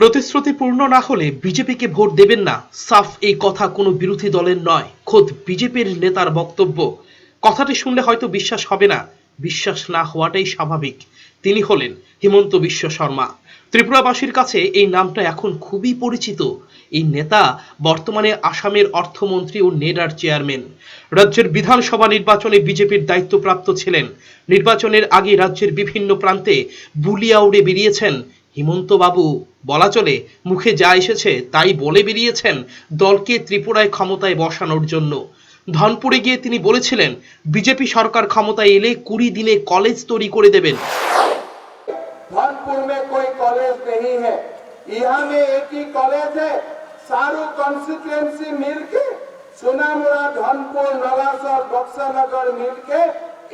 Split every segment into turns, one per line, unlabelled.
প্রতিশ্রুতি পূর্ণ না হলে বিজেপিকে ভোট দেবেন না। সাফ এই কথা কোনো বিরোধী দলের নয়। খোদ বিজেপির নেতার বক্তব্য। কথাটি শুনলে হয়তো বিশ্বাস হবে না। বিশ্বাস না হওয়াটাই স্বাভাবিক। তিনি হলেন হিমন্ত বিশ্ব শর্মা। ত্রিপুরাবাসীর কাছে এই নামটা এখন খুবই পরিচিত। এই নেতা বর্তমানে আসামের অর্থমন্ত্রী ও নেডার চেয়ারম্যান। রাজ্যের বিধানসভা নির্বাচনে বিজেপির দায়িত্বপ্রাপ্ত ছিলেন। নির্বাচনের আগে রাজ্যের বিভিন্ন প্রান্তে বুলিয়া উড়ে বেরিয়েছেন হিমন্ত বাবু বলা চলে মুখে যা এসেছে তাই বলে বেরিয়েছেন দলকে ত্রিপুরায় ক্ষমতায় বসানোর জন্য ধনপুরে গিয়ে তিনি বলেছিলেন বিজেপি সরকার ক্ষমতায় এলে কুড়ি দিনে কলেজ তৈরি করে দেবেন
धनपुर में कोई कॉलेज नहीं है यहाँ में एक ही कॉलेज है सारू कॉन्स्टिट्यूएंसी मिल के सोनामुड़ा धनपुर नलासर बक्सा नगर मिल के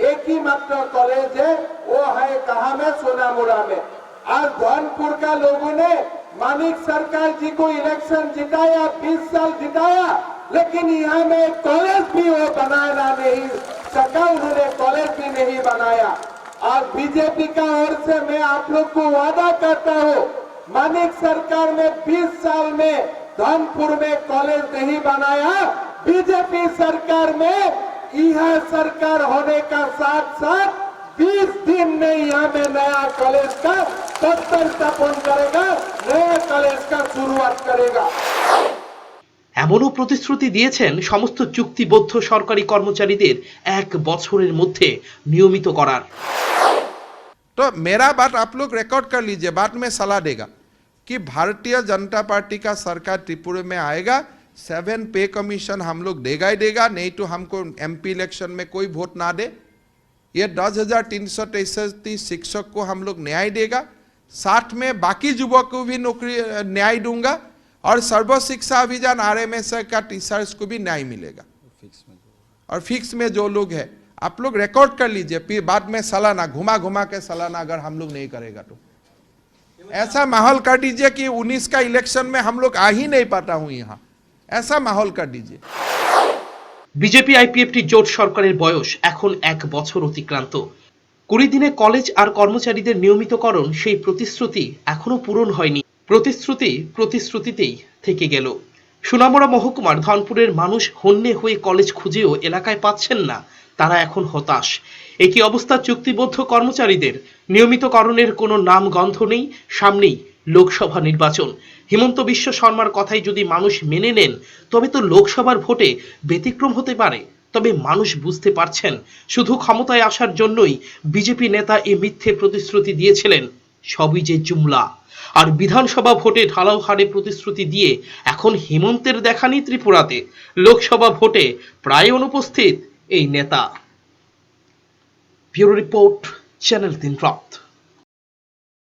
एक ही मात्र कॉलेज है वो है कहा में सोनामुड़ा में आज धनपुर का लोगों ने मानिक सरकार जी को इलेक्शन जिताया 20 साल जिताया, लेकिन यहाँ में कॉलेज भी वो बनाना नहीं सका उन्होंने कॉलेज भी नहीं बनाया। आज बीजेपी का ओर से मैं आप लोग को वादा करता हूँ, मानिक सरकार ने 20 साल में धनपुर में कॉलेज नहीं बनाया बीजेपी सरकार में यह सरकार होने का साथ साथ 20 दिन में यहाँ में नया कॉलेज का पत्थर स्थापन करेगा नया कॉलेज का शुरुआत करेगा
এমনও প্রতিশ্রুতি দিয়েছেন সমস্ত চুক্তিবদ্ধ সরকারি কর্মচারীদের এক বছরের মধ্যে নিয়মিত করার
तो मेरा बात आप लोग रिकॉर्ड कर लीजिए बाद में सलाह देगा कि भारतीय जनता पार्टी का सरकार त्रिपुरा में आएगा सेवन पे कमीशन हम लोग देगा ही देगा नहीं तो हमको एमपी इलेक्शन में कोई वोट ना दे ये दस हजार तीन सौ तैसठी शिक्षक को हम लोग न्याय देगा साथ में बाकी युवक को भी नौकरी अ, न्याय दूंगा और Sarva Shiksha Abhiyan R M S का टीचर्स को भी न्याय मिलेगा और फिक्स में जो लोग है आप लोग रिकॉर्ड कर लीजिए फिर बाद में सालाना घुमा घुमा के सालाना अगर हम लोग नहीं करेगा तो ऐसा माहौल कर दीजिए कि 19 का इलेक्शन में हम लोग आ ही नहीं पाता हूं यहाँ ऐसा माहौल कर दीजिए
বিজেপি আইপিএফটি জোট সরকারের বয়স এখন এক বছর অতিক্রান্ত কুড়ি দিনে কলেজ আর কর্মচারীদের নিয়মিতকরণ সেই প্রতিশ্রুতি এখনও পূরণ হয়নি। প্রতিশ্রুতি প্রতিশ্রুতিতেই থেকে গেল। সোনামুড়া মহকুমার ধনপুরের মানুষ হন্যে হয়ে কলেজ খুঁজেও এলাকায় পাচ্ছেন না, তারা এখন হতাশ। একই অবস্থা চুক্তিবদ্ধ কর্মচারীদের। নিয়মিতকরণের কোনো নাম গন্ধ নেই, সামনেই লোকসভা নির্বাচন। হিমন্ত বিশ্ব শর্মার কথাই যদি মানুষ মেনে নেন, তবে তো লোকসভার ভোটে ব্যতিক্রম হতে পারে। তবে মানুষ বুঝতে পারছেন, শুধু ক্ষমতায় আসার জন্যই বিজেপি নেতা এ মিথ্যে প্রতিশ্রুতি দিয়েছিলেন। সবই যে জুমলা। আর বিধানসভা ভোটে ঢালাও হারে প্রতিশ্রুতি দিয়ে এখন হেমন্তের দেখা নেই ত্রিপুরাতে। লোকসভা ভোটে প্রায় অনুপস্থিত এই নেতা। ব্যুরো রিপোর্ট, চ্যানেল তিন রাত